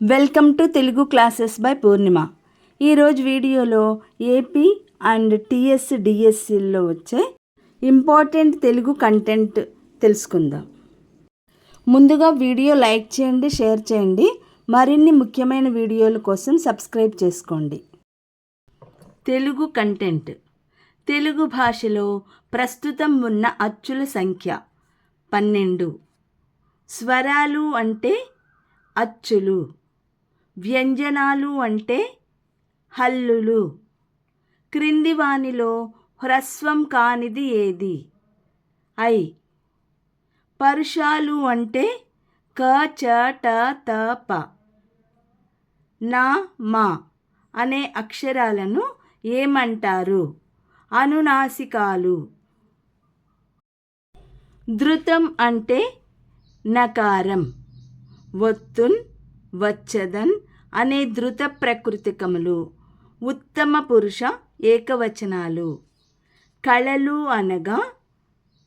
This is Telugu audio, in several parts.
Welcome to Telugu classes by Purnima. ఈరోజు వీడియోలో ఏపీ అండ్ టీఎస్ డిఎస్సిల్లో వచ్చే ఇంపార్టెంట్ తెలుగు కంటెంట్ తెలుసుకుందాం. ముందుగా వీడియో లైక్ చేయండి షేర్ చేయండి. మరిన్ని ముఖ్యమైన వీడియోల కోసం సబ్స్క్రైబ్ చేసుకోండి. తెలుగు కంటెంట్. తెలుగు భాషలో ప్రస్తుతం ఉన్న అచ్చుల సంఖ్య పన్నెండు. స్వరాలు అంటే అచ్చులు. వ్యంజనాలు అంటే హల్లులు. క్రింది వానిలో హ్రస్వం కానిది ఏది? ఐ. పరుషాలు అంటే క చ ట త ప. నా మా అనే అక్షరాలను ఏమంటారు? అనునాసికాలు. ధృతం అంటే నకారం. ఒత్తున్ వచ్చదన్ అనే ధృత ప్రకృతికములు ఉత్తమ పురుష ఏకవచనాలు. కళలు అనగా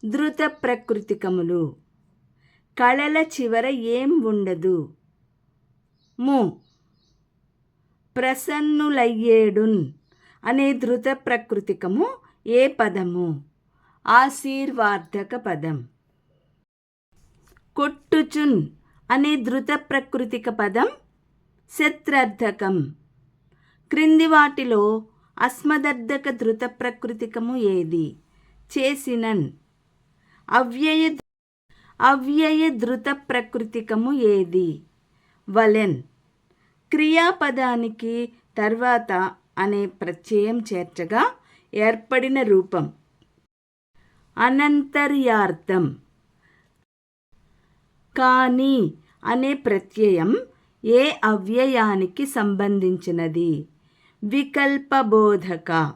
ధృత ప్రకృతికములు. కళల చివర ఏం ఉండదు. ము. ప్రసన్నులయ్యేడున్ అనే ధృత ప్రకృతికము ఏ పదము? ఆశీర్వార్ధక పదం. కొట్టుచున్ అనే ధృత ప్రకృతిక పదం శత్రర్థకం. క్రింది వాటిలో అస్మదర్ధక ధృత ప్రకృతికము ఏది? చేసినన్. అవ్యయ అవ్యయ ధృత ప్రకృతికము ఏది? వలెన్. క్రియాపదానికి తర్వాత అనే ప్రత్యయం చేర్చగా ఏర్పడిన రూపం. అనంతర్యార్థం. కానీ అనే ప్రత్యయం ఏ అవ్యయానికి సంబంధించినది? వికల్పబోధక.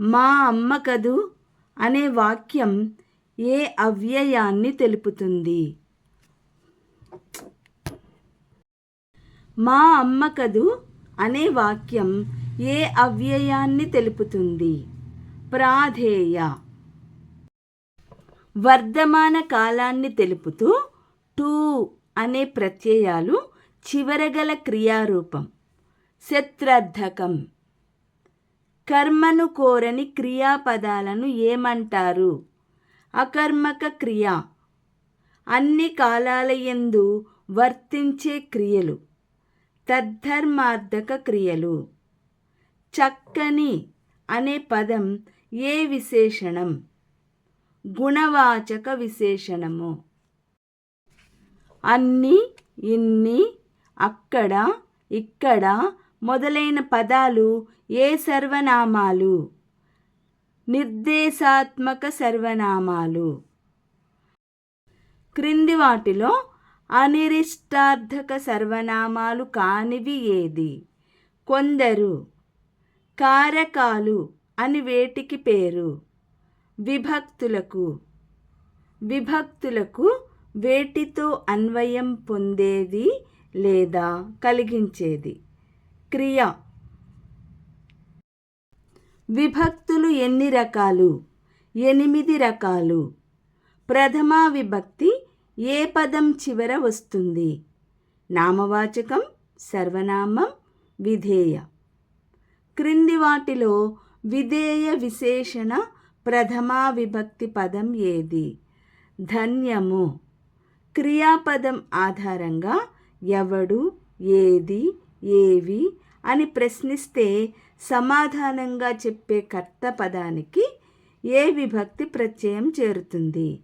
మా అమ్మ కదూ? అనే వాక్యం ఏ అవ్యయాన్ని తెలుపుతుంది? మా అమ్మ కదూ? అనే వాక్యం ఏ అవ్యయాన్ని తెలుపుతుంది? ప్రాధేయ. వర్ధమాన కాలాన్ని తెలుపుతూ టూ అనే ప్రత్యయాలు చివరగల క్రియారూపం. శత్రర్థకం. కర్మను కోరని క్రియాపదాలను ఏమంటారు? అకర్మక క్రియ. అన్ని కాలాల యందు వర్తించే క్రియలు. తద్ధర్మార్థక క్రియలు. చక్కని అనే పదం ఏ విశేషణం? గుణవాచక విశేషణము. అన్ని ఇన్ని అక్కడ ఇక్కడ మొదలైన పదాలు ఏ సర్వనామాలు? నిర్దేశాత్మక సర్వనామాలు. క్రింది వాటిలో అనిరిష్టార్థక సర్వనామాలు కానివి ఏది? కొందరు కారకాలు అని వేటికి పేరు? విభక్తులకు. విభక్తులకు వేటితో అన్వయం పొందేది లేదా కలిగించేది. క్రియ. విభక్తులు ఎన్ని రకాలు? ఎనిమిది రకాలు. ప్రథమా విభక్తి ఏ పదం చివర వస్తుంది? నామవాచకం సర్వనామం విధేయ. క్రింది వాటిలో విధేయ విశేషణ ప్రథమా విభక్తి పదం ఏది? ధన్యము. క్రియాపదం ఆధారంగా ఎవడు ఏది ఏవి అని ప్రశ్నిస్తే సమాధానంగా చెప్పే కర్త పదానికి ఏ విభక్తి ప్రత్యయం చేరుతుంది?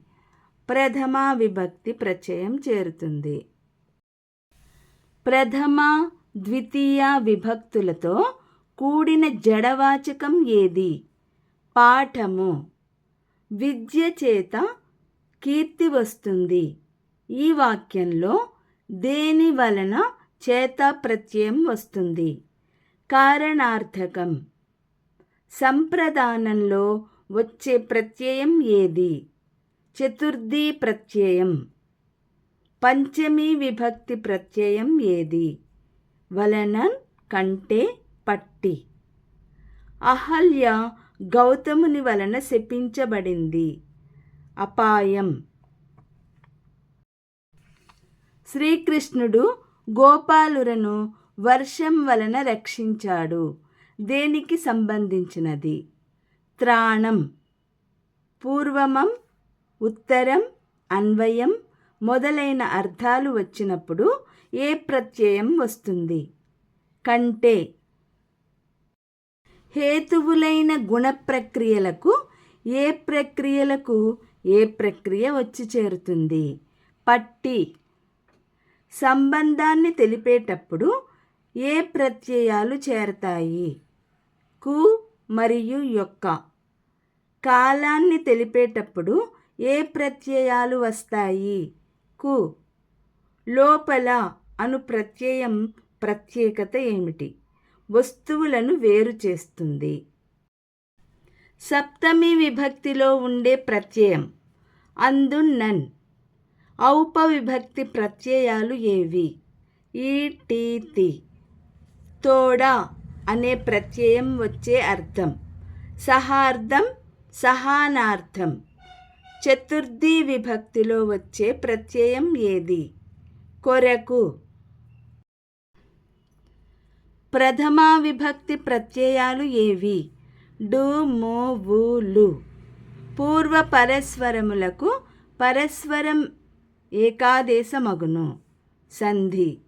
ప్రథమ విభక్తి ప్రత్యయం చేరుతుంది. ప్రథమ ద్వితీయ విభక్తులతో కూడిన జడవాచకం ఏది? పాఠము. విద్య చేత కీర్తి వస్తుంది. ఈ వాక్యంలో దేని వలన చేత ప్రత్యయం వస్తుంది? కారణార్థకం. సంప్రదానంలో వచ్చే ప్రత్యయం ఏది? చతుర్థి ప్రత్యయం. పంచమి విభక్తి ప్రత్యయం ఏది? వలన కంటే పట్టి. అహల్య గౌతముని వలన శపించబడింది. అపాయం. శ్రీకృష్ణుడు గోపాలురను వర్షం వలన రక్షించాడు. దేనికి సంబంధించినది? త్రాణం. పూర్వమం ఉత్తరం అన్వయం మొదలైన అర్థాలు వచ్చినప్పుడు ఏ ప్రత్యయం వస్తుంది? కంటే. హేతువులైన గుణ ప్రక్రియలకు ఏ ప్రక్రియలకు ఏ ప్రక్రియ వచ్చి చేరుతుంది? పట్టి. సంబంధాన్ని తెలిపేటప్పుడు ఏ ప్రత్యయాలు చేరతాయి? కు మరియు యొక్క. కాలాన్ని తెలిపేటప్పుడు ఏ ప్రత్యయాలు వస్తాయి? కు. లోపల అను ప్రత్యయం ప్రత్యేకత ఏమిటి? వస్తువులను వేరు చేస్తుంది. సప్తమి విభక్తిలో ఉండే ప్రత్యయం. అందున్నన్ ఔపవిభక్తి ప్రత్యయాలు ఏవి? ఈటీతి తోడా అనే ప్రత్యయం వచ్చే అర్థం. సహార్థం సహానార్థం. చతుర్థి విభక్తిలో వచ్చే ప్రత్యయం ఏది? కొరకు. ప్రథమా విభక్తి ప్రత్యయాలు ఏవి? డు మో వు లు. పూర్వ పరస్వరములకు పరస్వరం ఏకాదేశమగును. సంధి.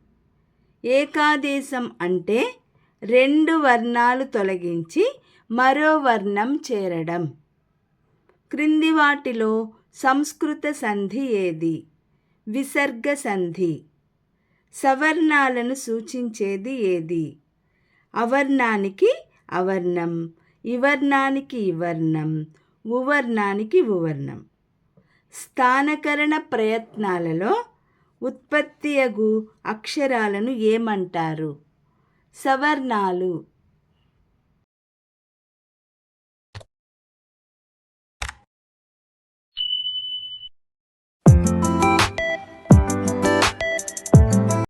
ఏకాదేశం అంటే రెండు వర్ణాలు తొలగించి మరో వర్ణం చేరడం. క్రింది వాటిలో సంస్కృత సంధి ఏది? విసర్గ సంధి. సవర్ణాలను సూచించేది ఏది? అవర్ణానికి అవర్ణం ఇవర్ణానికి ఇవర్ణం ఉవర్ణానికి ఉవర్ణం. స్థానకరణ ప్రయత్నాలలో ఉత్పత్తియగు అక్షరాలను ఏమంటారు? సవర్ణాలు